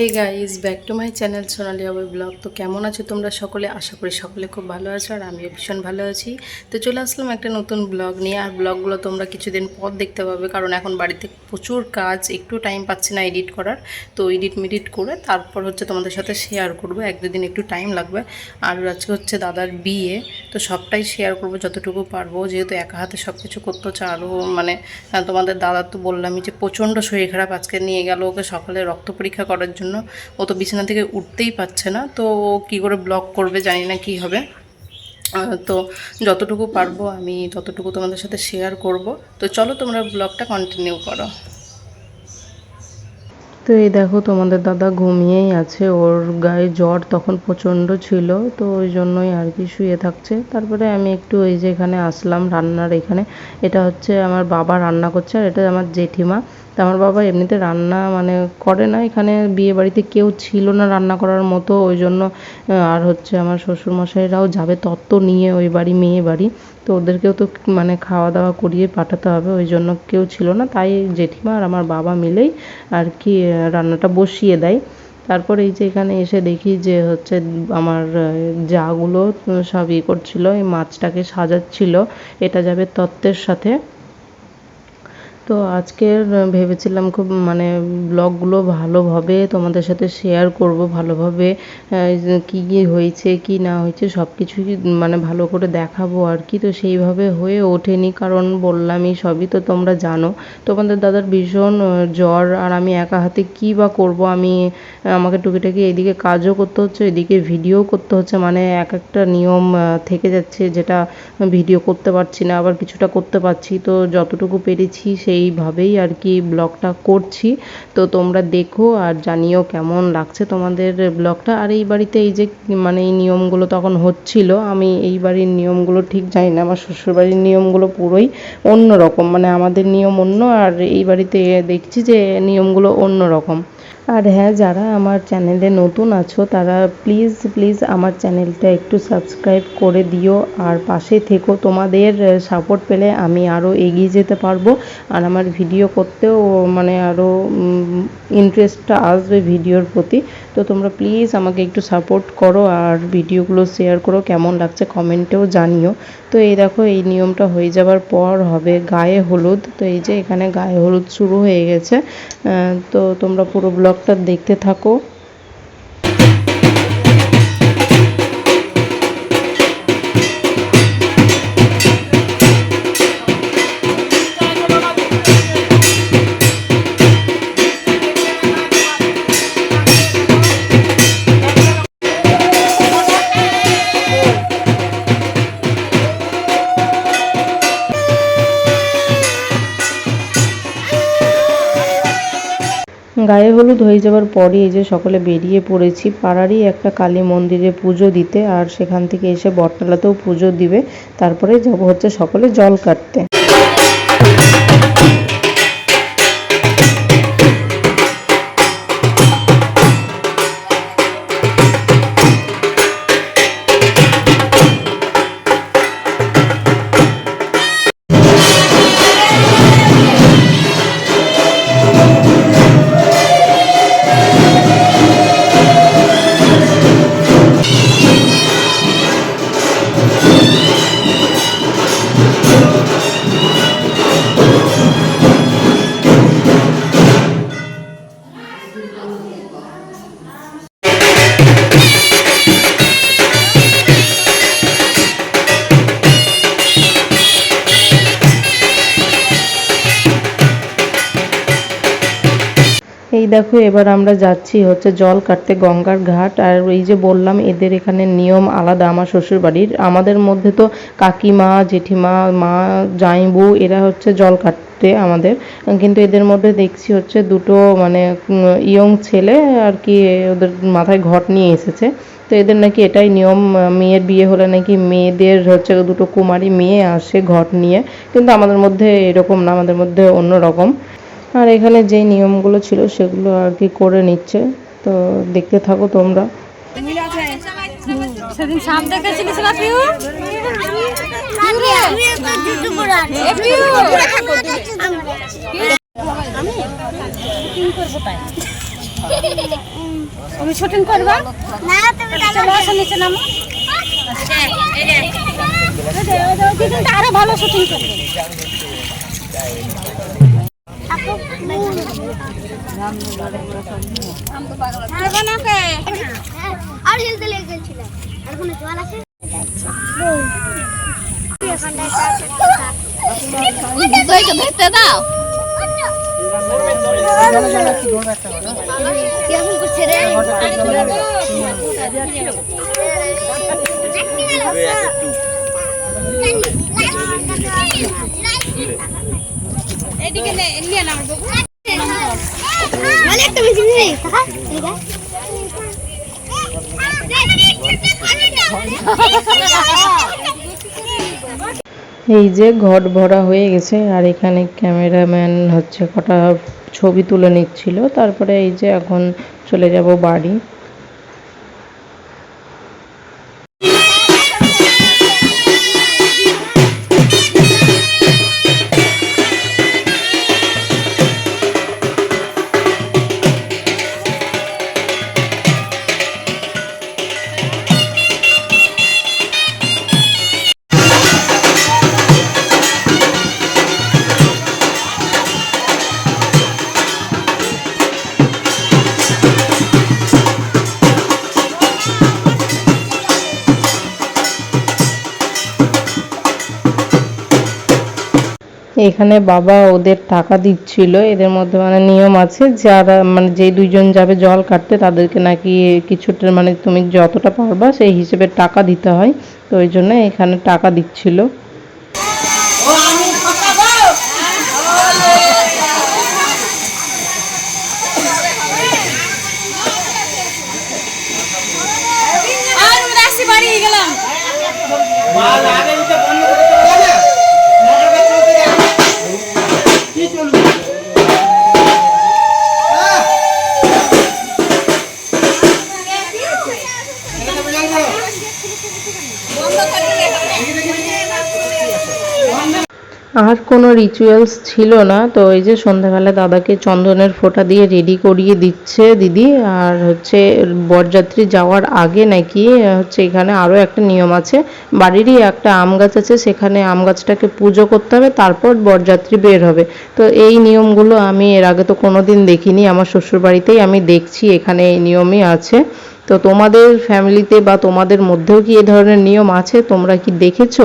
Hey guys back to my channel Sonali আবার blog তো কেমন আছো তোমরা সকলে? আশা করি সকলে খুব ভালো আছো আর আমিও ভীষণ ভালো আছি। তো চলে আসলাম একটা নতুন ব্লগ নিয়ে। আর ব্লগগুলো তোমরা কিছুদিন পর দেখতে পাবে, কারণ এখন বাড়িতে প্রচুর কাজ, একটু টাইম পাচ্ছি না এডিট করার। তো এডিট মিডিট করে তারপর হচ্ছে তোমাদের সাথে শেয়ার করব। এক দুদিন একটু টাইম লাগবে। আর আজকে হচ্ছে দাদার বিয়ে, তো সবটাই শেয়ার করব যতটুকু পারব। যেহেতু একা হাতে সব কিছু করতে হচ্ছে আরও মানে তোমাদের দাদা তো বললামই যে প্রচণ্ড শরীর খারাপ আজকে নিয়ে গেল ওকে সকালে রক্ত পরীক্ষা করার জন্য। ও তো বিছানা থেকে উঠতেই পারছে না, তো ও কী করে ব্লগ করবে জানি না কী হবে। তো যতটুকু পারব আমি ততটুকু তোমাদের সাথে শেয়ার করব। তো চলো তোমরা ব্লগটা কন্টিনিউ করো। তো এই দেখো তোমাদের দাদা ঘুমিয়েই আছে, ওর গায়ে জ্বর তখন প্রচণ্ড ছিল, তো ওই জন্যই আর কি শুয়ে থাকছে। তারপরে আমি একটু ওই যে এখানে আসলাম রান্নার এখানে, এটা হচ্ছে আমার বাবা রান্না করছে আর এটা আমার জেঠিমা। আমার বাবা এমনিতে রান্না মানে করে না। এখানে বিয়ে বাড়িতে কেউ ছিল না রান্না করার মতো, ওই জন্য আর হচ্ছে আমার শ্বশুরমশাইরাও যাবে তত্ত্ব নিয়ে ওই বাড়ি, মেয়ে বাড়ি। তো ওদেরকেও তো মানে খাওয়া দাওয়া করিয়ে পাঠাতে হবে, ওই জন্য কেউ ছিল না। তাই জেঠিমা আর আমার বাবা মিলেই আর কি রান্নাটা বসিয়ে দেয়। তারপর এই যে এখানে এসে দেখি যে হচ্ছে আমার জাগুলো সব ইয়ে করছিল, এই মাছটাকে সাজাচ্ছিল। এটা যাবে তত্ত্বের সাথে। তো আজকের ভেবেছিলাম খুব মানে ব্লগগুলো ভালোভাবে তোমাদের সাথে শেয়ার করব ভালোভাবে কী কী হয়েছে, কি না হয়েছে সব কিছুই মানে ভালো করে দেখাবো আর কি। তো সেইভাবে হয়ে ওঠেনি, কারণ বললামই সবই তো তোমরা জানো। তোমাদের দাদার ভীষণ জ্বর, আর আমি একা হাতে কী বা করব? আমি আমাকে টুকিটাকি এদিকে কাজও করতে হচ্ছে এদিকে ভিডিও করতে হচ্ছে মানে এক একটা নিয়ম থেকে যাচ্ছে যেটা ভিডিও করতে পারছি না, আবার কিছুটা করতে পারছি। তো যতটুকু পেরেছি সেইভাবেই আর কি ব্লগটা করছি। তো তোমরা দেখো আর জানিও কেমন লাগছে তোমাদের ব্লগটা। আর এই বাড়িতে এই যে মানে এই নিয়মগুলো তখন হচ্ছিল, আমি এই বাড়ির নিয়মগুলো ঠিক জানি না, আমার শ্বশুরবাড়ির নিয়মগুলো পুরোই অন্য রকম মানে আমাদের নিয়ম অন্য আর এই বাড়িতে দেখছি যে নিয়মগুলো অন্য রকম আর হ্যাঁ যারা আমার চ্যানেলে নতুন আছো, তারা প্লিজ প্লিজ আমার চ্যানেলটা একটু সাবস্ক্রাইব করে দিও। আর পাশে থেকো, তোমাদের সাপোর্ট পেলে আমি আরও এগিয়ে যেতে পারব। আর আমার ভিডিও করতেও মানে আরও ইন্টারেস্টটা আসবে ভিডিওর প্রতি। তো তোমরা প্লিজ আমাকে একটু সাপোর্ট করো আর ভিডিওগুলো শেয়ার করো, কেমন লাগছে কমেন্টেও জানিও। তো এই দেখো, এই নিয়মটা হয়ে যাবার পর হবে গায়ে হলুদ। তো এই যে এখানে গায়ে হলুদ শুরু হয়ে গেছে। তো তোমরা পুরো ব্লগটা দেখতে থাকো গায়ে হলুদ হয়ে যাওয়ার পরে এই যে সকলে বেরিয়ে পড়েছি, পাড়ারই একটা কালী মন্দিরে পুজো দিতে। আর সেখান থেকে এসে বটতলাতেও পুজো দিবে। তারপরে যাব হচ্ছে সকলে জল কাটতে। এই দেখো, এবার আমরা যাচ্ছি হচ্ছে জল কাটতে গঙ্গার ঘাট। আর এই যে বললাম, এদের এখানে নিয়ম আলাদা আমার শ্বশুর বাড়ির আমাদের মধ্যে তো কাকিমা, জেঠিমা, মা জামাইবু এরা হচ্ছে জল কাটতে আমাদের। কিন্তু এদের মধ্যে দেখছি হচ্ছে দুটো মানে ইয়ং ছেলে আর কি, ওদের মাথায় ঘট নিয়ে এসেছে। তো এদের নাকি এটাই নিয়ম, মেয়ের বিয়ে হলে নাকি মেয়েদের হচ্ছে দুটো কুমারী মেয়ে আসে ঘট নিয়ে। কিন্তু আমাদের মধ্যে এরকম না, আমাদের মধ্যে অন্য রকম আর এখানে যেই নিয়মগুলো ছিল সেগুলো আর কি করে নিচ্ছে। তো দেখতে থাকো তোমরা। আরও ভালো শুটিং করবে। আর হেলতে লেগে গেছিলাম আর কোনো জল আছে ধরতে দাও কেমন করছে রে এই যে ঘট ভরা হয়ে গেছে, আর এখানে ক্যামেরাম্যান হচ্ছে কটা ছবি তুলে নিচ্ছিল। তারপরে এই যে এখন চলে যাব বাড়ি। এখানে বাবা ওদের টাকা দিচ্ছিল। এদের মধ্যে মানে নিয়ম আছে যারা মানে যে দুইজন যাবে জল কাটতে তাদেরকে নাকি কিছুটা মানে তুমি যতটা পারবা সেই হিসেবে টাকা দিতে হয়। তো ওই জন্য এখানে টাকা দিচ্ছিল। গেলাম। আর কোনো রিচুয়ালস ছিল না। তো এই যে সন্ধ্যাবেলা দাদাকে চন্দনের ফোঁটা দিয়ে রেডি করিয়ে দিচ্ছে দিদি। আর হচ্ছে বরযাত্রী যাওয়ার আগে নাকি হচ্ছে এখানে আরও একটা নিয়ম আছে। বাড়িরই একটা আম গাছ আছে, সেখানে আম গাছটাকে পুজো করতে হবে, তারপর বরযাত্রী বের হবে। তো এই নিয়মগুলো আমি এর আগে তো কোনো দিন দেখিনি, আমার শ্বশুর বাড়িতেই আমি দেখছি, এখানে এই নিয়মই আছে। তো তোমাদের ফ্যামিলিতে বা তোমাদের মধ্যেও কি এ ধরনের নিয়ম আছে? তোমরা কি দেখেছ?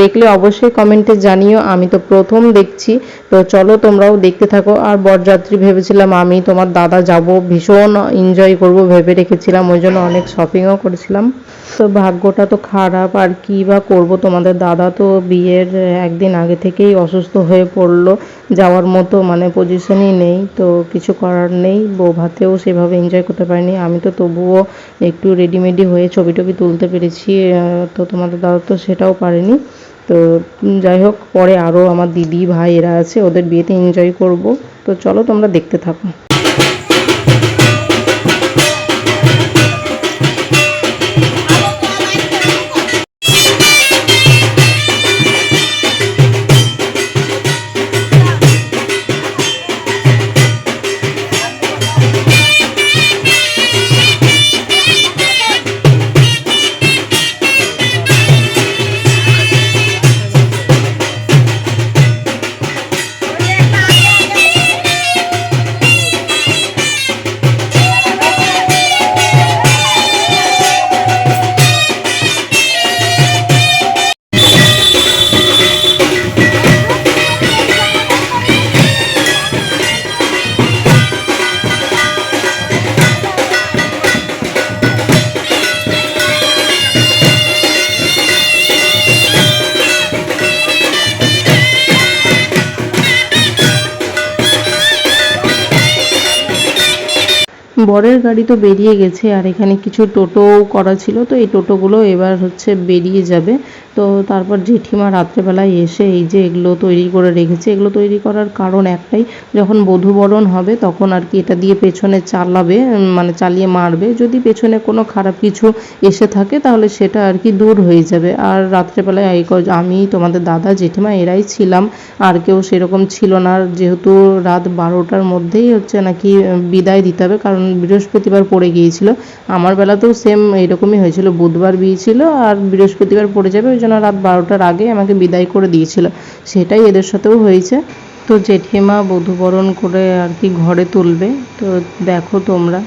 দেখলে অবশ্যই কমেন্টে জানিও, আমি তো প্রথম দেখছি। তো চলো তোমরাও দেখতে থাকো। আর বরযাত্রী ভেবেছিলাম আমি তোমার দাদা যাব, ভীষণ এনজয় করব ভেবে রেখেছিলাম, ওই জন্য অনেক শপিংও করেছিলাম। তো ভাগ্যটা তো খারাপ, আর কি বা করব? তোমাদের দাদা তো বিয়ের একদিন আগে থেকেই অসুস্থ হয়ে পড়ল, যাওয়ার মতো মানে পজিশনই নেই, তো কিছু করার নেই। বউ ভাতেও সেভাবে এনজয় করতে পারিনি। আমি তো তবুও একটু রেডিমেডি হয়ে ছবি টবি তুলতে পেরেছি তো তোমাদের দাদা তো সেটাও পারেনি। তো যাই হোক, পরে আরও আমার দিদি, ভাই এরা আছে, ওদের বিয়েতে এনজয় করব। তো চলো তোমরা দেখতে থাকো। বরের গাড়ি তো বেরিয়ে গেছে আর এখানে কিছু টোটোও করা ছিল, তো এই টোটোগুলো এবার হচ্ছে বেরিয়ে যাবে। তো তারপর জেঠিমা রাত্রেবেলায় এসে এই যে এগুলো তৈরি করে রেখেছে, এগুলো তৈরি করার কারণ একটাই, যখন বধূবরণ হবে তখন আর কি এটা দিয়ে পেছনে চালাবে মানে চালিয়ে মারবে। যদি পেছনে কোনো খারাপ কিছু এসে থাকে তাহলে সেটা আর কি দূর হয়ে যাবে। আর রাত্রেবেলায় এই আমি, তোমাদের দাদা, জেঠিমা এরাই ছিলাম। আর কেউ সেরকম ছিল না। যেহেতু রাত বারোটার মধ্যেই হচ্ছে নাকি বিদায় দিতে হবে, কারণ বৃহস্পতিবার পড়ে গিয়েছিল। আমার বেলাতেও সেম এরকমই হয়েছিল। বুধবার বিয়ে ছিল আর বৃহস্পতিবার পড়ে যাবে, ওই জন্য রাত বারোটার আগে আমাকে বিদায় করে দিয়েছিল সেটাই এদের সাথেও হয়েছে তো জেঠিমা বধুবরণ করে আর কি ঘরে তুলবে তো দেখো তোমরা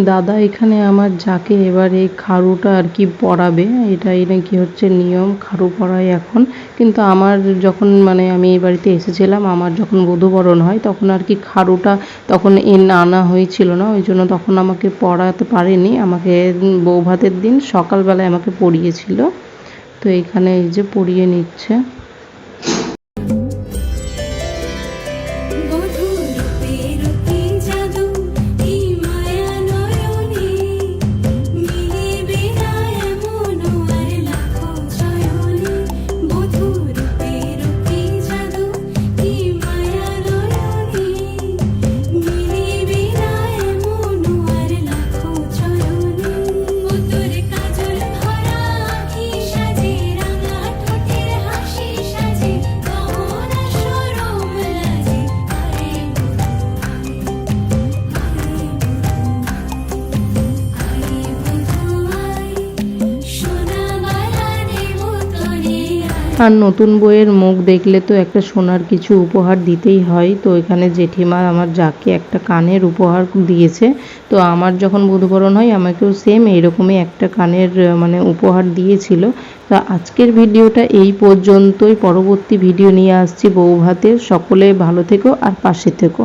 দাদা, এখানে আমার যাকে এবার এই খাড়ুটা আর কি পরাবে, এটাই নাকি হচ্ছে নিয়ম খাড়ু পরায় এখন। কিন্তু আমার যখন মানে আমি এই বাড়িতে এসেছিলাম, আমার যখন বধূবরণ হয়, তখন আর কি খাড়ুটা তখন এন আনা হয়েছিল না, ওই জন্য তখন আমাকে পরাতে পারেনি। আমাকে বৌভাতের দিন সকালবেলায় আমাকে পরিয়েছিল। তো এখানে এই যে পরিয়ে নিচ্ছে। আর নতুন বইয়ের মুখ দেখলে তো একটা সোনার কিছু উপহার দিতেই হয়। তো এখানে জেঠিমা আমার যাকে একটা কানের উপহার দিয়েছে, তো আমার যখন বধূবরণ হয় আমাকেও সেম এইরকমই একটা কানের মানে উপহার দিয়েছিল। তা আজকের ভিডিওটা এই পর্যন্তই। পরবর্তী ভিডিও নিয়ে আসছি বউ ভাতের সকলে ভালো থেকো আর পাশে থেকো।